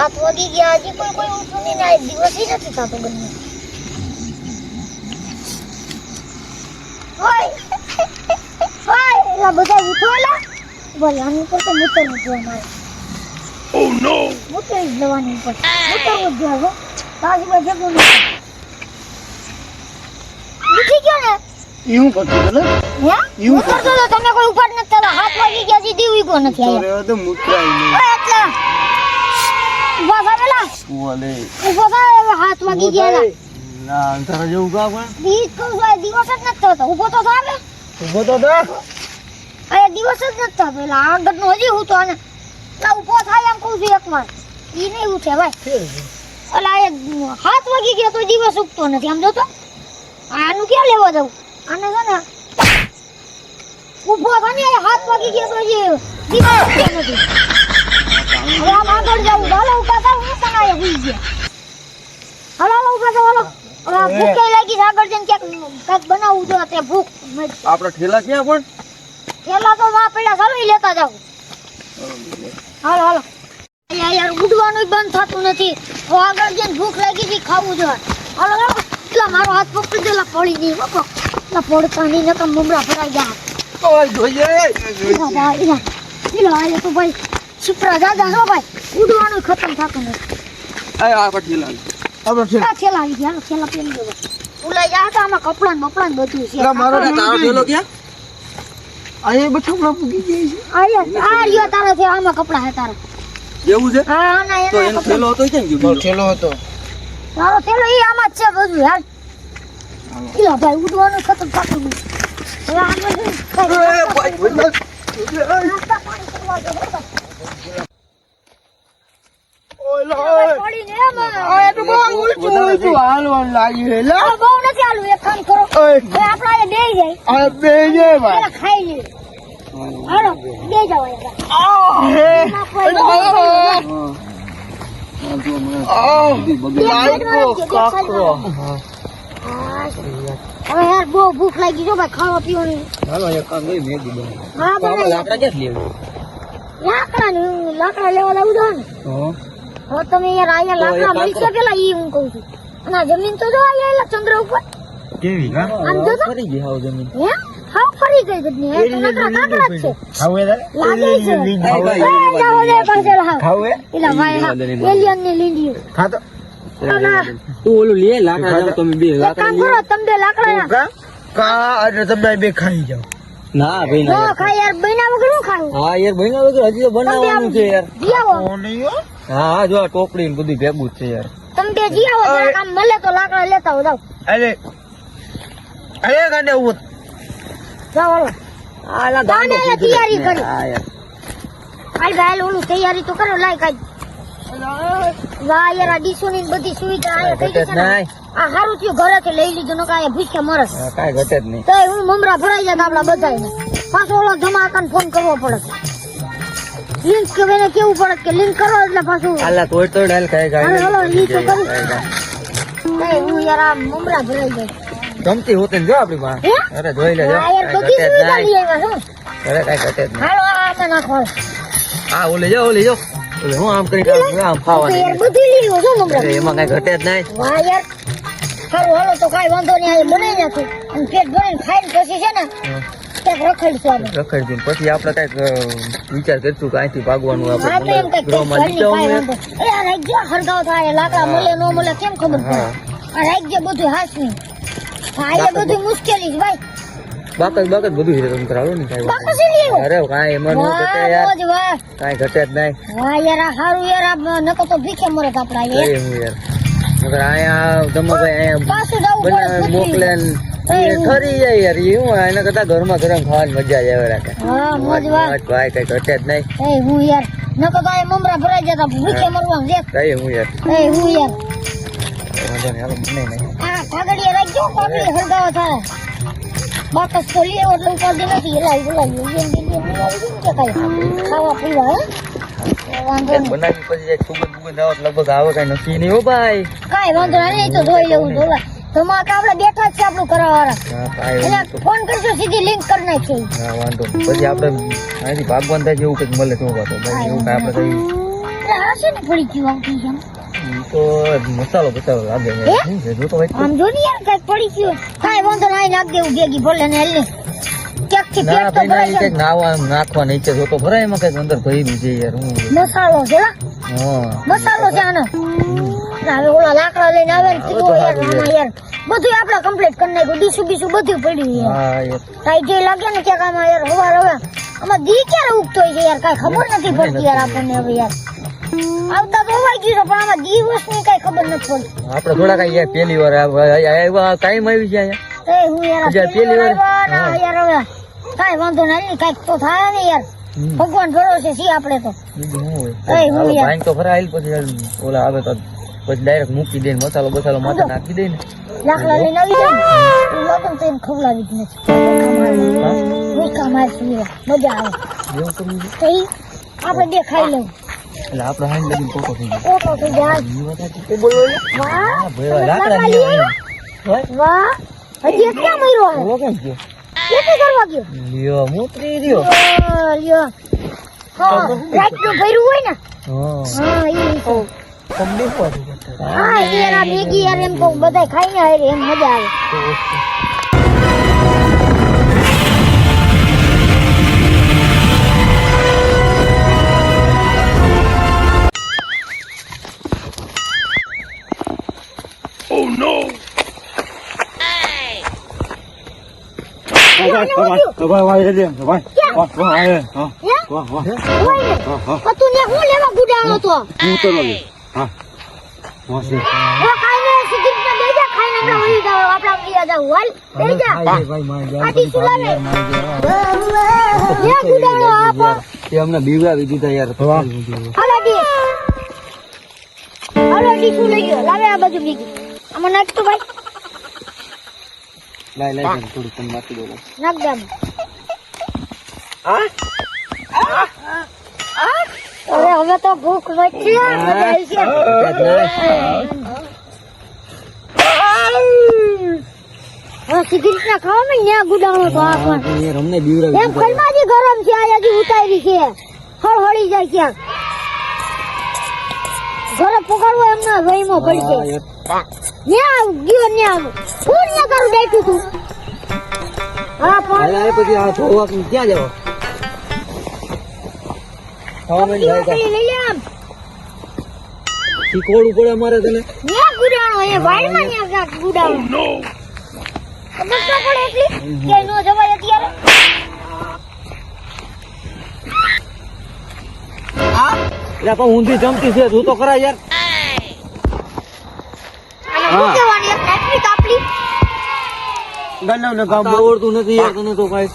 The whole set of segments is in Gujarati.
હાથ વાગી ગયા હજી કોઈ કોઈ ઉઠું નહીં આ દિવસ નથી થતો બંને. હોય. હોય એલા બધા ઉઠો એલા. બોલ આની ઉપર તો મૂતરવું જ મારે Oh no! મૂતરી જ લેવાની ઉપર. મૂતરવું જ હો તાજી માં જગું ઉઠી ગયો ને? એવું કરતું હતું હે? એવું મૂતરતો તો તમે કોઈ ઉપર નથી હાથ વાગી ગયા છે દીવ ઈગો નથી આયા નહીં. એટલા ઓલે. ઊભો થા હાથ વાગી ગયા ના, અંતર જો ઉગા પણ? દી કો દિવસ જ નથી થતો ઊભો તો થા બે તો થા. આ દિવસ જ નતો પેલા આગળ નો હજી હું તો આને ના ઊભો થાય એમ કહું છું એકવાર. ઈ નહીં ઉઠે ભાઈ. એટલે એ હાથ વાગી ગયા તો દિવસ ઉગતો નથી આમ જોતો આનું ક્યાં લેવા દઉં આને છે ને ઊભો થાય ને હાથ વાગી ગયા તો હજી દિવસ ઉગતો નથી. હવે આમ આગળ જાવું હાલો ઊભા થાવ હું આયા ગયા હાલો હાલો ઊભા થાવ હાલો. ભૂખ કઈ લાગી છે આગળ જઈને ક્યાંક કંઈક બનાવવું જો તે ભૂખ આપણા ઠેલા ક્યાં પણ? થેલા તો માં પડ્યા ચાલો લેતા જાવ હાલો હાલો. અહીંયા યાર ઉડવાનું બંધ થતું નથી. તો આગળ જઈને ભૂખ લાગી હતી ખાવું જોઈએ હાલો હાલો. એટલે મારો હાથ પકડી દેલા પડી ગઈ બકો એટલે પડતા નહીં નકર મમરા ભરાઈ ગયા ઓય જોઈએ. તો ભાઈ. દાદા છો ભાઈ ઉડવાનું ખતમ થાતું નથી. આ આપણા ઠેલા આપણા ઠેલા. આ થેલા આવી ગયા હાલો, પેલી પહેરી ઉલા જા તો આમાં કપડાં ને બપડાં બધું છે. લા, મારો તારો ઠેલો ક્યાં? અહીંયા બધા હમણાં પૂગી ગઈ છે. આ રહ્યો તારો છે આમાં કપડાં હે તારા. એવું છે? હા આના તો એના એનો ઠેલો હતો એ ગયો? ઠેલો હતો. તારો થેલો ઈ આમાં જ છે બધું યાર ઈલા ભાઈ ઉડવાનું ખતમ થાતું નથી. હવે આમાં છે ને કાંઈ નાસ્તા પાણી કરવા દો, બરાબર? ભાઈ પડીને એમ. હાલવાનું લાગ્યું હે લા આ બહુ ભૂખ લાગી જો ભાઈ. ખાવા પીવાની. તો. લાકડા લાકડા લાકડા લેવા લાવું છો ને. હા તમે યાર આયા લાકડા મળશે પેલા ઈ હું કહું છું. અને જમીન તો જો આયા એલા ચંદ્ર ઉપર. કેવી આમ જો. તો. ફરી ગઈ હાવ જમીન. હે? હાવ ફરી ગઈ બધી હે લાકડા નકરા કાકડા છે. ખાવે લાગે છે. ખાવે એ જાઓ રે પાછળ હાવ. ખાવે એલા ભાઈ હા એલિયનની લીંડી ખા તો. તું ઓલું લે લાકડા જાવ તમે બે લાકડા કામ કરો તમે લાકડા ના કા? કા અને તમે બે ખાઈ જાઓ. ના ભાઈ ના. ખાય યાર બૈના વગર હું ખાઉં હા યાર ભાઈ વગર હજી તો બનાવવાનું છે યાર. હા હા જો આ ટોપડી ને બધું ભેગું છે યાર. તમે બે જી આવો જરાક આમ મળે તો લાકડા લેતા હો અરે. અરે ગાંડે ઊભો. જાવ હાલો. આલા ગાંડે તૈયારી કરી. હા યાર. હાલ ભાઈ ઓલું તૈયારી તો કરો લાય કાઈ. વાહ યાર આ ડીસો ની બધી સુવિધા આ થઈ ગઈ છે નાય. આ હારું થયું ઘરે થી લઈ લીધું નકા અહીંયા ભૂખ્યા મરસ. હા, ઘટે જ નહીં. તો હું મમરા ભરાઈ જાય આપડા બધાને પાછો ઓલો ધમાકાને ફોન કરવો પડે. લિંક કે એને કેવું પડે કે લિંક કરો એટલે પાછું. આલા તોડ તોડ હાલ ખાય કાંઈ હાલો, ઈ તો કરું. કાંઈ કાંઈ. હું યાર આ મમરા ભરાઈ જાય ગમતી હોતે જો આપણી પાસે અરે જોઈ લેજો. હા યાર બધી સુવિધા લઈ આવ્યા છો અરે કાંઈ ઘટે જ હાલો આ આમાં નાખો. હા ઓલી જો ઓલે જો. ઓલે હું આમ કરી આમ ખાવાની. યાર બધી લઈ આવ્યો છો મમરા. એમાં કાંઈ ઘટે જ નહીં. વાહ યાર. હાલો હાલો તો કાંઈ વાંધો નહીં આ બનાવી નાખું. અને પેટ ભરીને ખાઈને પછી છે ને ક્યાંક રખડશું પછી આપણે કંઈક વિચાર કરશું કે અહીંથી ભાગવાનું આપણે ગૃહમાં નીચે કાંઈ આ હરગાવ થાય લાકડા મળે ન મળે કેમ ખબર પડે? આ રાજ્ય બધું હાસવી હા એ બધું મુશ્કેલી જ ભાઈ. બાકસ બાકસ બધું છે તમે કરાવો ને કાંઈ. અરે કાંઈ એમાં નો ઘટે યાર. મોજ ઘટે જ નહીં. હા યાર સારું હારું યાર આ નકો તો ભીખે મરે આપડા યાર. હું યાર. નકર અહીંયા અહીંયા. મોકલે ને જાય યાર હું એના કરતા ઘરમાં ગરમ ખાવાની મજા જ આવે રાખે ભાઈ કઈ ઘટે જ નહીં હું યાર નકો તો મમરા ભરાઈ જતા ભૂખે મરવા દે કઈ હું યાર એ હું યાર વાંધો નહીં હાલો મને નહીં આ કાગળિયા રાખજો કાગળી હરગાવા થાય બાકસ તો લે એટલે ઉપાડી નથી એમ કે ખાવા પીવા હે બનાવી પછી સુગંધ બુગંધ આવે લગભગ આવે કઈ નક્કી નહીં હો ભાઈ. કાંઈ વાંધો નહીં તો જોઈ લેવું જોવા. ધમાકા આપણે બેઠા છે આપણું કરવા વાંધો ફોન કરજો સીધી લિંક કરી નાખી હા વાંધો. પછી આપણે અહીંથી ભાગવાન થાય એવું કંઈક મળે તો વાતો ભાઈ એવું કાંઈ આપણે કઈ હશે ને પડી ગયું આવતી છે તો મસાલો બસાલો લાગે છે. હે? જો તો આમ જો ને યાર કંઈક પડી ગયું. કાંઈ વાંધો નહીં નાખ દેવું ભેગી ભલે ને હેલ. ને થી ના તો ભાઈ ના નાવા નાખવા તો ભરાય એમાં કંઈક અંદર ભરી છે યાર હું મસાલો છે મસાલો છે આનો. હવે ઓલા લાકડા લઈને આવે ને કીધું યાર આમાં યાર બધું આપણે કમ્પ્લીટ કરી નાખ્યું. બીસું બધું પડ્યું યાર. કાઈ જે લાગે ને ક્યાંક આમાં યાર હવાર હવે આમાં દી ક્યારે ઉગતો હોય છે યાર કાંઈ ખબર નથી પડતી યાર આપણને હવે યાર. આવતા તો હોવાઈ ગયું પણ આમાં દિવસની કાંઈ ખબર નથી પડતી. આપણે થોડા કઈ યાર પેલી વાર આવ્યા ટાઈમ આવી છે એ હું યાર પેલી વાર ના યાર હવે. કાંઈ વાંધો નહીં કંઈક તો થાય ને યાર. ભગવાન ભરોસે છીએ આપણે તો. ભાઈને તો ફરાયેલ પછી ઓલા આવે તો પછી ડાયરેક્ટ મૂકી દે મસાલો બસાલો માથે નાખી દે ને. લાકડા લઈને આવી જાય લગન તો એને ખવડાવી જ નથી. ભૂકા મારશું મજા આવે. આપણે બે ખાઈ લઉં. એટલે આપણે હાઈ લગીને કોકો થઈ ગયો કોકો થઈ. તે બોલો વાહ. ભાઈ, લાકડા લઈ વાહ. હજી ક્યાં મર્યો ગયો? કેટલી કરવા ગયો? લ્યો, મૂતરી રહ્યો. લ્યો. હા રાતનું ભર્યું હોય ને? હા. ઈ તો. તમને શું હા આ મેગી યાર એમ તો બધાય ખાઈને એમ મજા આવે. અમને બીવડાવી દીધા યાર લઈ ગયો લાવે આ બાજુ બીજી આમાં નાખ તો ભાઈ લાય લાય જાન, થોડું તમે નાખી દો નાખ દે અરે હવે તો ભૂખ હવે સિગરેટ ના ખાવા માં ન્યા ગુડાણો તો આ પણ. પણ યાર એમ દીધા. ગરમ છે આ હજી ઉતારી છે. હળહળી જાય ક્યાં ઘરે પકડવો એમના વહીમાં પડશે. ન્યા ગયો ન્યા ફૂલ બેઠું તું હા પણ પછી આ ધોવા ક્યાં જાવ? ખાવા વાકડી લઈ આમ શીખવાડવું પડે અમારે તને? ન્યા ગુડાણો એ વાડીમાં ન્યા ક્યાંક ગુડાણો. ખબર તો પડે એટલી કે નો જવાય અત્યારે? એટલે પણ ઊંધી જમતી છે તું તો ખરા યાર. શું કહેવાની કામ કામ નથી યાર તને તો કાંઈ.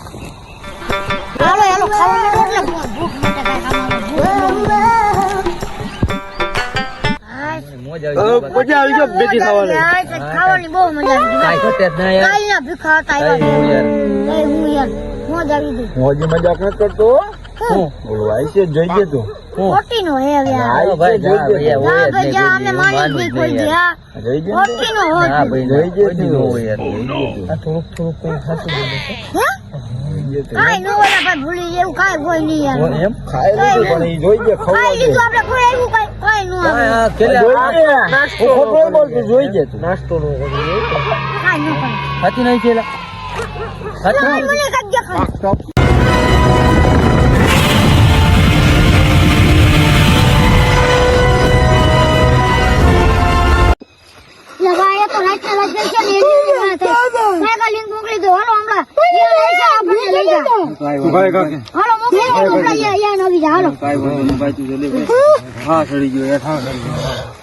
હાલો હાલો ખાવા એટલે ભૂખ માટે કાંઈ ખાવાનું મોજ આવી મજા આવી ગયો ભેગી ખાવાની. ખાવાની બહુ મજા આવી ગઈ. ભૂખા હતા હું યાર. મોજ આવી ગઈ. મોજી મજાક નથી કરતો હું. બોલો છે જોઈએ તું. હું ખોટીનો હે હવે આ. ભાઈ જા ભાઈ યાર, હોય જા જ ભાઈ નહીં, જા અમે માની જ કોઈ દી યાર. હા જોઈ છે ના ભાઈ જોઈ જે દી હોય યાર જોઈ જે તું. આ થોડુંક થોડુંક કઈ ખાતું બોલે છે. હે? કાંઈ ન ભાઈ ભૂલી જેવું કાંઈ હોય નહીં યાર. એમ? ખાઈ લીધું પણ ઈ જોઈ જે. ખાઈ લીધું આપણે કોઈ કાંઈ આવે. હું ખોટું નહીં બોલતું, જોઈ જે તું. કાંઈ ન કરે સાચી નહીં લગાયા આપણને લઈ જા ભાઈ કાકા. હાલો મોકલી દો મોકલા યા યા નવી જા હાલો. હા. ચડી ગયો હેઠ, ચડી ગયો